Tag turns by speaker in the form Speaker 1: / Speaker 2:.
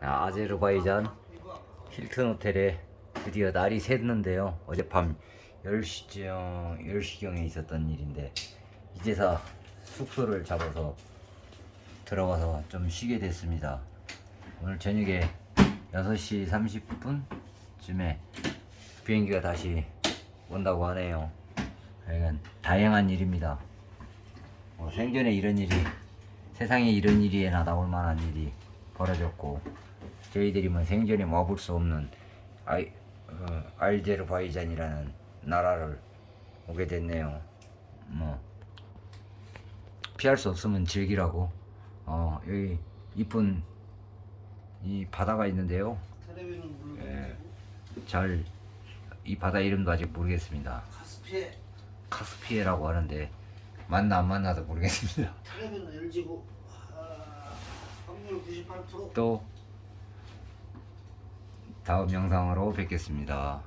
Speaker 1: 아, 아제르바이잔 힐튼 호텔에 드디어 날이 샜는데요. 어젯밤 10시경, 10시경에 있었던 일인데 이제서 숙소를 잡아서 들어가서 좀 쉬게 됐습니다. 오늘 저녁에 6시 30분쯤에 비행기가 다시 온다고 하네요. 하여간 다양한 일입니다. 뭐 생전에 이런 일이 세상에 이런 일이나 나올 만한 일이 벌어졌고 저희들이 뭐 생전에 와볼 수 없는 아이, 어, 알제르바이잔이라는 나라를 오게 됐네요. 뭐 피할 수 없으면 즐기라고 어, 여기 이쁜 이 바다가 있는데요. 예, 잘 이 바다 이름도 아직 모르겠습니다.
Speaker 2: 카스피에
Speaker 1: 카스피에라고 하는데 맞나 안 맞나도 모르겠습니다.
Speaker 2: 텔레비는 LG고 아, 확률
Speaker 1: 98%또 다음 영상으로 뵙겠습니다.